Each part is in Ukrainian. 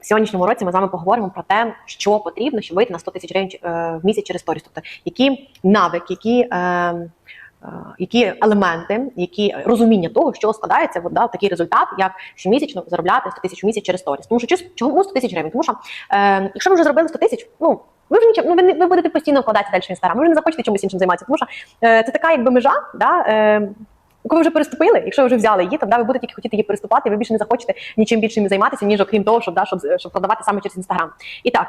в сьогоднішньому році ми з вами поговоримо про те, що потрібно, щоб вийти на 100 тисяч гривень е, в місяць через сторіс. Тобто, які навики, які. Е, е, які елементи, які розуміння того, що складається от, такий результат, як щомісячно заробляти 100 тисяч в місяць через сторіс. Тому що чому 100 тисяч гривень? Тому що якщо ви вже зробили 100 тисяч, ну ви вже нічим, ну ви, ви будете постійно вкладатися далі в інстаграм, ви вже не захочете чимось іншим займатися. Тому що е, це така якби межа, да, е, ви вже переступили, якщо ви вже взяли її, то да, ви будете тільки хотіти її переступати, ви більше не захочете нічим більшим займатися, ніж окрім того, щоб, да, щоб, щоб продавати саме через інстаграм. І так,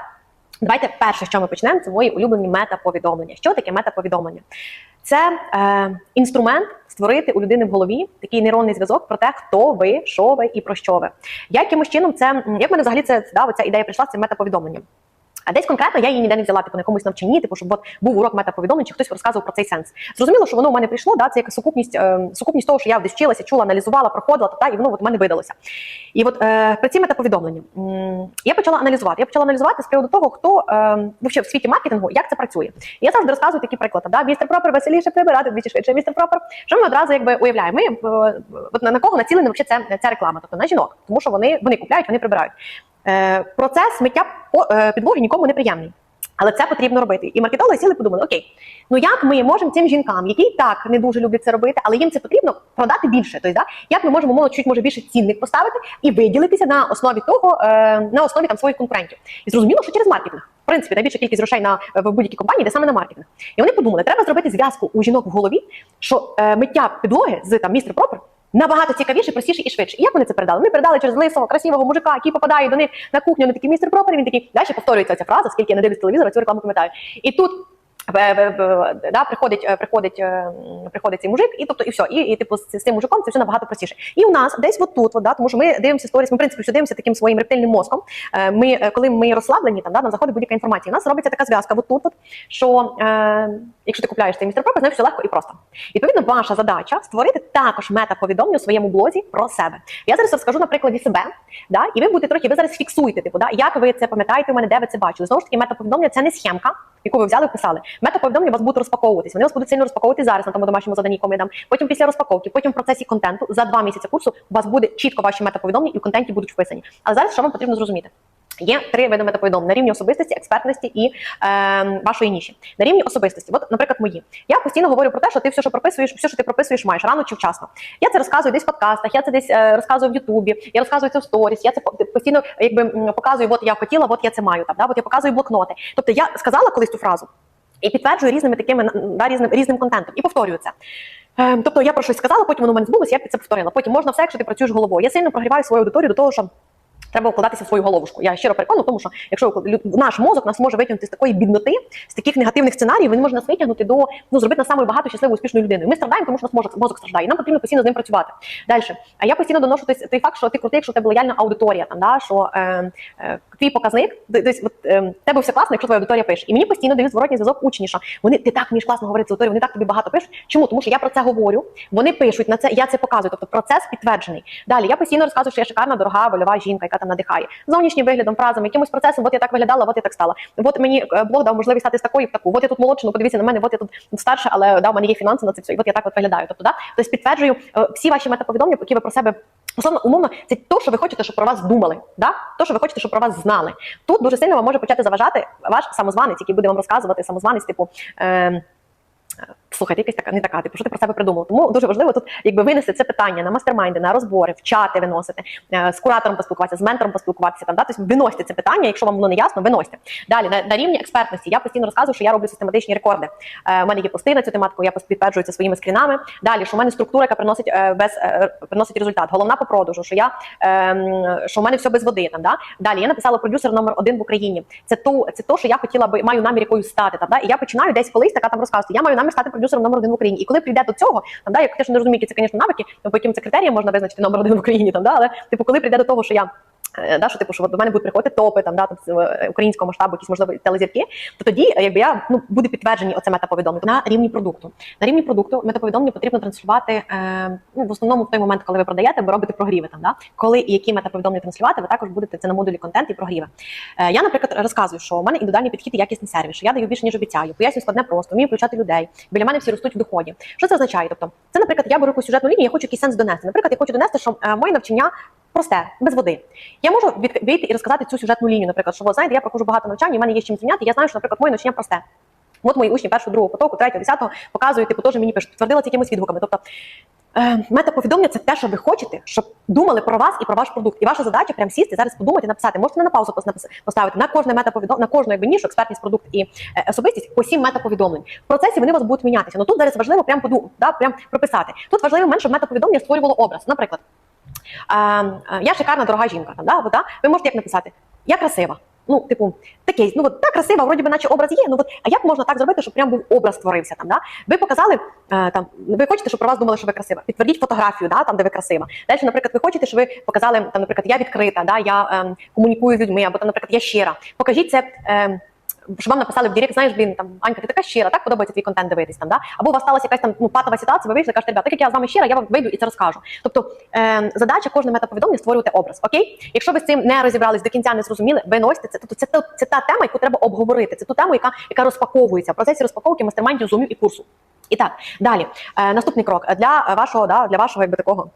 давайте перше, що ми почнемо, це мої улюблені мета-повідомлення. Що таке мета-повідомлення? Це е, інструмент створити у людини в голові такий нейронний зв'язок про те, хто ви, що ви і про що ви. Я якимось чином це як мене взагалі це да, ця ідея прийшла цим мета-повідомленням. А десь конкретно я її ніде не взяла, типу на якомусь навчанні, типу, щоб от був урок метаповідомлень, чи хтось розказував про цей сенс. Зрозуміло, що воно у мене прийшло, да, це як сукупність, е, сукупність того, що я десь вчилася, чула, аналізувала, проходила, та, і воно от у мене видалося. І от е, про ці метаповідомлення м, я почала аналізувати. Я почала аналізувати з приводу того, хто е, вообще в світі маркетингу, як це працює. І я завжди розказую такі приклади. Да? Містер Пропер веселіше прибирати двічі швидше. Містер Пропер. Що ми одразу якби уявляємо? Ми е, от на, на кого націлена вообще ця, ця реклама? Тобто на жінок, тому що вони, вони купляють, вони прибирають. Е, процес миття е, підлоги нікому не приємний. Але це потрібно робити. І маркетологи сіли подумали: окей, ну як ми можемо цим жінкам, які так не дуже люблять це робити, але їм це потрібно продати більше. Тобто, да, як ми можемо мовно чуть може більше цінник поставити і виділитися на основі того, е, на основі там своїх конкурентів. І зрозуміло, що через маркетинг. В принципі, найбільша кількість грошей на в будь-якій компанії, де саме на маркетинг. І вони подумали, треба зробити зв'язку у жінок в голові, що е, миття підлоги з там містер Пропер набагато цікавіше, простіше і швидше. І як вони це передали? Вони передали через лисого, красивого мужика, який попадає до них на кухню, вони такі містер Пропер, він такий, далі повторюється ця фраза, скільки я не дивлюсь телевізора, цю рекламу пам'ятаю. І тут да, приходить, е, приходить, е, приходить цей мужик, і тобто і все, і, і типу з, цим мужиком це все набагато простіше. І у нас десь от тут, от, да, тому що ми дивимося сторіс, ми в принципі що дивимося таким своїм рептильним мозком. Е, Ми, е, коли ми розслаблені, там да, нам заходить будь-яка інформація. У нас робиться така зв'язка, от от, що е, якщо ти купляєш цей містер Пропер, знаєш, все легко і просто. Відповідно, ваша задача створити також мета-повідомлення у своєму блозі про себе. Я зараз розкажу на прикладі себе, да, і ви будете трохи, ви зараз фіксуєте, типу, да, як ви це пам'ятаєте у мене, де ви це бачили. Знову ж таки, мета-повідомлення це не схемка, яку ви взяли і вписали. Мета-повідомлення у вас будуть розпаковуватись. Вони вас будуть сильно розпаковувати зараз на тому домашньому заданні, яку я дам. Потім після розпаковки, потім в процесі контенту за два місяці курсу у вас буде чітко ваші мета-повідомлення і в контенті будуть вписані. Але зараз що вам потрібно зрозуміти? Є три види метаповідомлень на рівні особистості, експертності і е, вашої ніші. На рівні особистості, от, наприклад, мої. Я постійно говорю про те, що ти все, що прописуєш, все, що ти прописуєш, маєш рано чи вчасно. Я це розказую десь в подкастах, я це десь е, розказую в Ютубі, я розказую це в сторіс, я це постійно якби показую, от я хотіла, от я це маю. Там, да? От я показую блокноти. Тобто я сказала колись цю фразу і підтверджую різними такими да, різним, різним контентом і повторюю це. Ем, Тобто я про щось сказала, потім воно в мене збулося, я це повторила. Потім можна все, якщо ти працюєш головою. Я сильно прогріваю свою аудиторію до того, що Треба вкладатися в свою головушку. Я щиро переконана, тому що якщо наш мозок нас може витягнути з такої бідноти, з таких негативних сценаріїв, він може нас витягнути до ну зробити нас самою багато щасливою успішною людиною. Ми страдаємо, тому що наш мозок, мозок страждає. і Нам потрібно постійно з ним працювати. Далі. А я постійно доношу той, факт, що ти крутий, якщо в тебе лояльна аудиторія, там да що е, е, твій показник, десь от е, тебе все класно, якщо твоя аудиторія пише. І мені постійно дають зворотній зв'язок учні, що вони ти так вмієш класно говорити з аудиторією, вони так тобі багато пишуть. Чому? Тому що я про це говорю, вони пишуть на це, я це показую. Тобто процес підтверджений. Далі я постійно розказую, що я шикарна, дорога, вольова жінка, яка там надихає. Зовнішнім виглядом, фразами, якимось процесом, от я так виглядала, от я так стала. От мені е, Бог дав можливість стати з такою в таку. От я тут молодша, ну подивіться на мене, от я тут старша, але да, в мене є фінанси на це все. І от я так от виглядаю. Тобто, да, тобто підтверджую е, всі ваші метаповідомлення, які ви про себе. Условно, умовно, це то, що ви хочете, щоб про вас думали, да? то, що ви хочете, щоб про вас знали. Тут дуже сильно вам може почати заважати ваш самозванець, який буде вам розказувати самозванець, типу. Е- Слухайте, якась така не така, типу, що ти про себе придумав. Тому дуже важливо тут, якби винести це питання на мастермайнди, на розбори, в чати виносити, е, з куратором поспілкуватися, з ментором поспілкуватися. Там да? тобто виносьте це питання, якщо вам воно не ясно, виносьте. Далі на, на рівні експертності. Я постійно розказую, що я роблю систематичні рекорди. Е, у мене є пости на цю тематику, я підтверджую це своїми скрінами. Далі, що в мене структура, яка приносить е, без е, приносить результат. Головна по продажу, що я е, що в мене все без води. Там да далі я написала продюсер номер один в Україні. Це то, це то, що я хотіла би маю намір якою стати. Там да і я починаю десь колись така там розказувати. Я маю намір стати продюсером номер один в Україні. І коли прийде до цього, там да, я теж не розумію, які це, звісно, навики, по яким це критеріям можна визначити номер один в Україні. Там да, але типу, коли прийде до того, що я. Е, Да, що типу, що до мене будуть приходити топи там, да, там, з, е, українського масштабу, якісь можливо телезірки, то тоді е, якби я ну буде підтверджені оце метаповідомлення на рівні продукту. На рівні продукту метаповідомлення потрібно транслювати е, ну, в основному в той момент, коли ви продаєте, ви робите прогріви там. Да? Коли і які метаповідомлення транслювати, ви також будете це на модулі контент і прогріви. Е, я, наприклад, розказую, що у мене індивідуальний підхід і якісний сервіс, що я даю більше ніж обіцяю, поясню складне просто, вмію включати людей. Біля мене всі ростуть в доході. Що це означає? Тобто, це, наприклад, я беру якусь сюжетну лінію, я хочу якийсь сенс донести. Наприклад, я хочу донести, що е, моє навчання Просте, без води. Я можу від- вийти і розказати цю сюжетну лінію, наприклад, що знаєте, я проходжу багато навчань, і в мене є чим зрівняти. Я знаю, що, наприклад, моє навчання просте. От мої учні першого, другого потоку, третього, десятого показують, типу, теж мені пишуть, твердила якимись відгуками. Тобто е, метаповідомлення це те, що ви хочете, щоб думали про вас і про ваш продукт. І ваша задача прям сісти, зараз подумати, написати. Можете не на паузу пос- поставити на кожне метаповідомлення, на кожну якби нішу, експертність, продукт і е, особистість по сім метаповідомлень. В процесі вони у вас будуть мінятися. Ну тут зараз важливо прям поду, да, прям прописати. Тут важливий момент, щоб метаповідомлення створювало образ. Наприклад, я шикарна дорога жінка. Там, да, да? Ви можете як написати? Я красива. Ну, типу, такий, ну от так красива, вроді би, наче образ є. Ну от, а як можна так зробити, щоб прям був образ створився там? Да? Ви показали е, там, ви хочете, щоб про вас думали, що ви красива. Підтвердіть фотографію, да, там, де ви красива. Далі, наприклад, ви хочете, щоб ви показали там, наприклад, я відкрита, да, я ем, комунікую з людьми, або там, наприклад, я щира. Покажіть це. ем, щоб вам написали в Директ, знаєш, блін, там Анька, ти така щира, так подобається твій контент дивитись там, да? Або у вас сталася якась там ну, патова ситуація, ви вийшли, кажете, ребята, так як я з вами щира, я вам вийду і це розкажу. Тобто е, задача кожного метаповідомлення створювати образ. Окей? Якщо ви з цим не розібрались до кінця, не зрозуміли, виносите це. Тобто це, це, це та тема, яку треба обговорити. Це ту тему, яка, яка розпаковується в процесі розпаковки мастермайндів, зумів і курсу. І так, далі. Е, наступний крок для вашого, да, для вашого якби такого.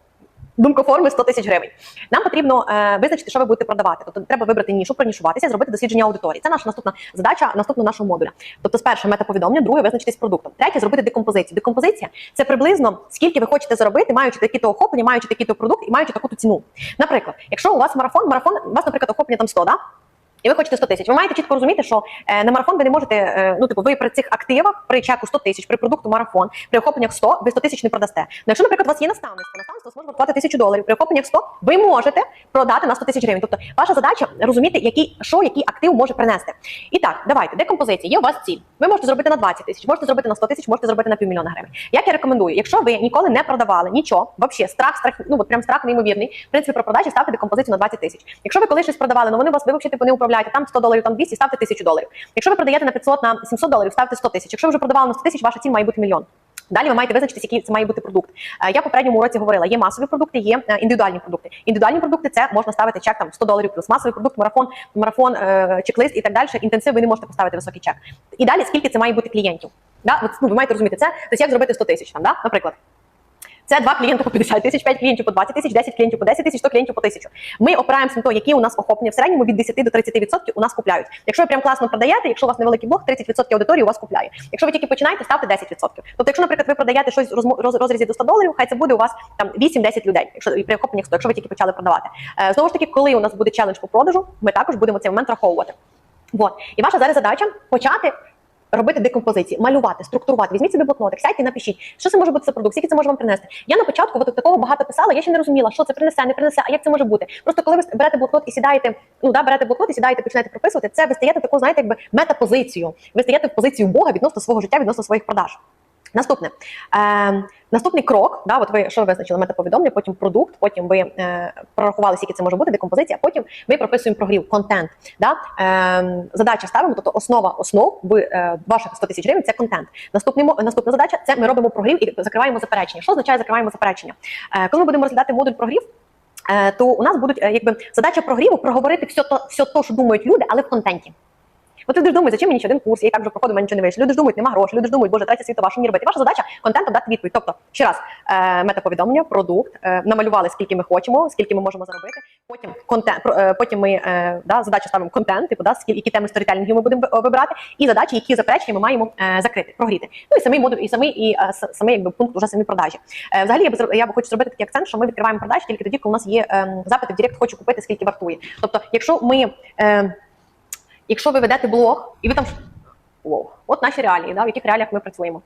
Думкоформи 100 тисяч гривень. Нам потрібно е, визначити, що ви будете продавати. Тобто треба вибрати нішу, пронішуватися, зробити дослідження аудиторії. Це наша наступна задача наступного нашого модуля. Тобто, спершу метаповідомлення, друге визначитись продуктом. Третє зробити декомпозицію. Декомпозиція це приблизно скільки ви хочете заробити, маючи такі-то охоплення, маючи такий-то продукт і маючи таку-то ціну. Наприклад, якщо у вас марафон, марафон, у вас, наприклад, охоплення там 100, да? І ви хочете 100 тисяч. Ви маєте чітко розуміти, що е, на марафон ви не можете, е, ну типу, ви при цих активах, при чеку 100 тисяч, при продукту марафон, при охопленнях 100, ви 100 тисяч не продасте. Ну, якщо, наприклад, у вас є наставництво, наставництво зможе вартувати тисячу доларів, при охопленнях 100, ви можете продати на 100 тисяч гривень. Тобто ваша задача розуміти, який, що який актив може принести. І так, давайте, декомпозиція. Є у вас ціль. Ви можете зробити на 20 тисяч, можете зробити на 100 тисяч, можете зробити на півмільйона гривень. Як я рекомендую, якщо ви ніколи не продавали нічого, взагалі страх, страх, ну от прям страх неймовірний. В принципі, про продажі ставте декомпозицію на 20 тисяч. Якщо ви колись щось продавали, ну вони у вас ви взагалі типу, не управляєте, там 100 доларів, там 200, ставте 1000 доларів. Якщо ви продаєте на 500, на 700 доларів, ставте 100 тисяч. Якщо ви вже продавали на 100 тисяч, ваша ціль має бути мільйон. Далі ви маєте визначитися, який це має бути продукт. Е, Я в попередньому уроці говорила, є масові продукти, є е, індивідуальні продукти. Індивідуальні продукти це можна ставити чек там 100 доларів плюс масовий продукт, марафон, марафон, е, чек-лист і так далі. Інтенсив ви не можете поставити високий чек. І далі скільки це має бути клієнтів. Да? От, ну, ви маєте розуміти це. Тобто як зробити 100 тисяч там, да? наприклад. Це два клієнти по 50 тисяч, 5 клієнтів по 20 тисяч, 10 клієнтів по 10 тисяч, 100 клієнтів по 1000. Ми опираємося на те, які у нас охоплення в середньому від 10 до 30% у нас купляють. Якщо ви прям класно продаєте, якщо у вас невеликий блог, 30% аудиторії у вас купляє. Якщо ви тільки починаєте, ставте 10%. Тобто, якщо, наприклад, ви продаєте щось в розрізі до 100 доларів, хай це буде у вас там 8-10 людей, якщо при охопленнях 100, якщо ви тільки почали продавати. Е, знову ж таки, коли у нас буде челендж по продажу, ми також будемо цей момент враховувати. Вот. І ваша зараз задача почати робити декомпозиції, малювати, структурувати. Візьміть собі блокнотик, сядьте напишіть, що це може бути за продукт, скільки це може вам принести. Я на початку от такого багато писала, я ще не розуміла, що це принесе, не принесе, а як це може бути. Просто коли ви берете блокнот і сідаєте, ну да, берете блокнот і сідаєте, починаєте прописувати, це ви стаєте таку, знаєте, якби метапозицію. Ви стаєте в позицію Бога відносно свого життя, відносно своїх продаж. Наступне е, наступний крок, да, от ви що ви визначили метаповідомлення, потім продукт, потім ви е, прорахували, скільки це може бути, декомпозиція, потім ми прописуємо прогрів, контент. Да? Е, задача ставимо, тобто основа основ в е, ваших 100 тисяч гривень це контент. Наступний, наступна задача це ми робимо прогрів і закриваємо заперечення. Що означає закриваємо заперечення? Е, коли ми будемо розглядати модуль прогрів. е, То у нас будуть е, якби задача прогріву проговорити все то, все то, що думають люди, але в контенті. От люди ж думають, зачем мені ще один курс, я так вже проходив, мене нічого не вийшло. Люди ж думають, нема грошей, люди ж думають, боже, третя світова, що мені робити. Ваша задача контентом дати відповідь. Тобто, ще раз, е, метаповідомлення, продукт, е, намалювали, скільки ми хочемо, скільки ми можемо заробити. Потім контент, про- е, потім ми е, да, задачу ставимо контент, типу, да, скільки які теми сторітелінгів ми будемо вибирати, і задачі, які заперечення ми маємо е, закрити, прогріти. Ну і самий модуль, і самий і е, самий якби пункт уже самі продажі. Е, взагалі, я б я б хочу зробити такий акцент, що ми відкриваємо продажі тільки тоді, коли у нас є е, запити в Директ, хочу купити, скільки вартує. Тобто, якщо ми. Е, Якщо ви ведете блог і ви там Воу. от наші реалії, да, в яких реаліях ми працюємо.